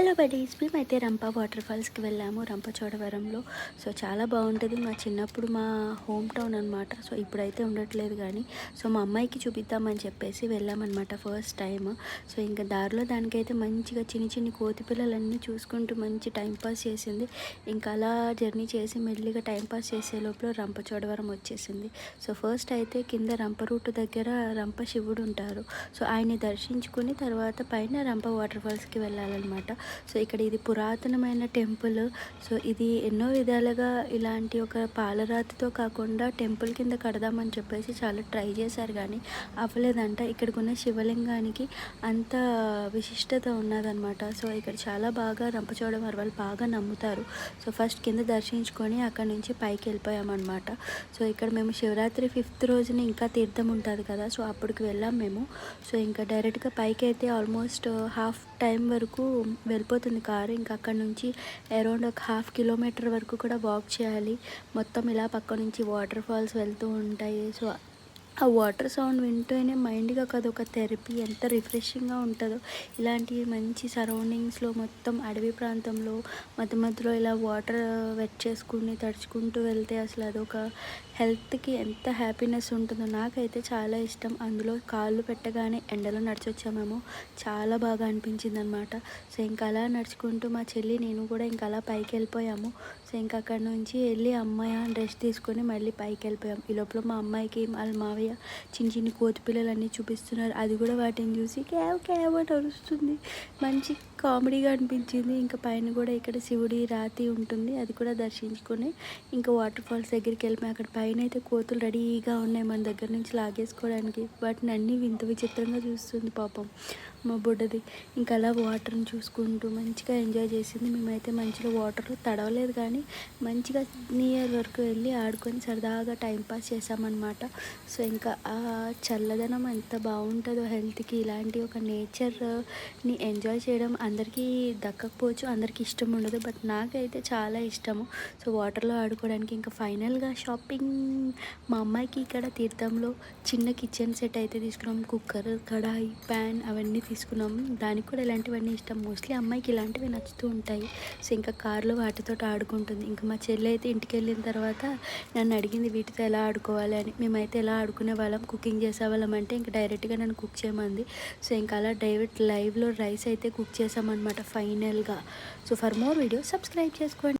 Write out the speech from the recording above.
Hello buddies మేమైతే రంప water ఫాల్స్కి వెళ్ళాము రంపచోడవరంలో so చాలా బాగుంటుంది. మా చిన్నప్పుడు మా హోమ్ టౌన్ అనమాట సో ఇప్పుడైతే ఉండట్లేదు కానీ సో మా అమ్మాయికి చూపిద్దామని చెప్పేసి వెళ్ళామన్నమాట ఫస్ట్ టైం సో ఇంకా దారిలో దానికైతే మంచిగా చిన్ని చిన్ని కోతి పిల్లలన్నీ చూసుకుంటూ మంచి టైంపాస్ చేసింది. ఇంకా అలా జర్నీ చేసి మెల్లిగా టైంపాస్ చేసే లోపల రంపచోడవరం వచ్చేసింది. సో ఫస్ట్ అయితే కింద రంప రూట్ దగ్గర రంప శివుడు ఉంటారు. సో ఆయన్ని దర్శించుకుని తర్వాత పైన రంప వాటర్ ఫాల్స్కి వెళ్ళాలన్నమాట. సో ఇక్కడ ఇది పురాతనమైన టెంపుల్. సో ఇది ఎన్నో విధాలుగా ఇలాంటి ఒక పాలరాతితో కాకుండా టెంపుల్ కింద కడదామని చెప్పేసి చాలా ట్రై చేశారు కానీ అవ్వలేదంట. ఇక్కడికి ఉన్న శివలింగానికి అంత విశిష్టత ఉన్నదనమాట సో ఇక్కడ చాలా బాగా రంపచోడవరం వాళ్ళు బాగా నమ్ముతారు. సో ఫస్ట్ కింద దర్శించుకొని అక్కడ నుంచి పైకి వెళ్ళిపోయామన్నమాట. సో ఇక్కడ మేము శివరాత్రి ఫిఫ్త్ రోజున ఇంకా తీర్థం ఉంటుంది కదా సో అప్పటికి వెళ్ళాం మేము. సో ఇంకా డైరెక్ట్గా పైకి అయితే ఆల్మోస్ట్ హాఫ్ టైం వరకు వెళ్ళిపోతుంది కారు. ఇంకా అక్కడ నుంచి అరౌండ్ ఒక హాఫ్ కిలోమీటర్ వరకు కూడా వాక్ చేయాలి. మొత్తం ఇలా పక్క నుంచి వాటర్ ఫాల్స్ వెళ్తూ ఉంటాయి. సో ఆ వాటర్ సౌండ్ వింటూనే మైండ్గా కదా ఒక థెరపీ ఎంత రిఫ్రెషింగ్గా ఉంటుందో. ఇలాంటి మంచి సరౌండింగ్స్లో మొత్తం అడవి ప్రాంతంలో మధ్య మధ్యలో ఇలా వాటర్ వెట్ చేసుకుని తడుచుకుంటూ వెళ్తే అసలు అదొక హెల్త్కి ఎంత హ్యాపీనెస్ ఉంటుందో నాకైతే చాలా ఇష్టం. అందులో కాళ్ళు పెట్టగానే ఎండలో నడిచొచ్చామేమో చాలా బాగా అనిపించింది అనమాట సో ఇంకా అలా నడుచుకుంటూ మా చెల్లి నేను కూడా ఇంకా అలా పైకి వెళ్ళిపోయాము సో ఇంకా అక్కడ నుంచి వెళ్ళి అమ్మాయి డ్రెస్ తీసుకొని మళ్ళీ పైకి వెళ్ళిపోయాం ఈ లోపల మా అమ్మాయికి వాళ్ళు మా మావయ్య చిన్న చిన్న కోతి పిల్లలు అన్నీ చూపిస్తున్నారు. అది కూడా వాటిని చూసి క్యావ్ క్యావ్ అని అరుస్తుంది. మంచి కామెడీగా అనిపించింది. ఇంకా పైన కూడా ఇక్కడ శివుడి రాతి ఉంటుంది. అది కూడా దర్శించుకొని ఇంకా వాటర్ ఫాల్స్ దగ్గరికి వెళ్ళిపోయి అక్కడ పైన అయితే కోతులు రెడీగా ఉన్నాయి మన దగ్గర నుంచి లాగేసుకోవడానికి. వాటిని అన్నీ వింత విచిత్రంగా చూస్తుంది పాపం మా బుడ్డది. ఇంకా అలా వాటర్ని చూసుకుంటూ మంచిగా ఎంజాయ్ చేసింది. మేమైతే మంచిగా వాటర్ తడవలేదు కానీ మంచిగా నియర్ వరకు వెళ్ళి ఆడుకొని సరదాగా టైంపాస్ చేసామన్నమాట సో ఇంకా ఆ చల్లదనం ఎంత బాగుంటుందో హెల్త్కి ఇలాంటి ఒక నేచర్ని ఎంజాయ్ చేయడం అందరికీ దక్కకపోవచ్చు అందరికీ ఇష్టం ఉండదు బట్ నాకైతే చాలా ఇష్టము. సో వాటర్లో ఆడుకోవడానికి ఇంకా ఫైనల్గా షాపింగ్ మా అమ్మాయికి ఇక్కడ తీర్థంలో చిన్న కిచెన్ సెట్ అయితే తీసుకున్నాం. కుక్కర్ కడాయి ప్యాన్ అవన్నీ తీసుకున్నాం. దానికి కూడా ఇలాంటివన్నీ ఇష్టం. మోస్ట్లీ అమ్మాయికి ఇలాంటివి నచ్చుతూ ఉంటాయి. సో ఇంకా కార్లో వాటితో ఆడుకుంటుంది. ఇంకా మా చెల్లి అయితే ఇంటికి వెళ్ళిన తర్వాత నన్ను అడిగింది వీటితో ఎలా ఆడుకోవాలి? అని. మేమైతే ఎలా ఆడుకునే వాళ్ళం కుకింగ్ చేసేవాళ్ళం అంటే ఇంకా డైరెక్ట్గా నన్ను కుక్ చేయమంది. సో ఇంకా అలా డైరెక్ట్ లైవ్లో రైస్ అయితే కుక్ చేసాం. చేసామన్నమాట ఫైనల్గా. So for more video subscribe చేసుకోండి.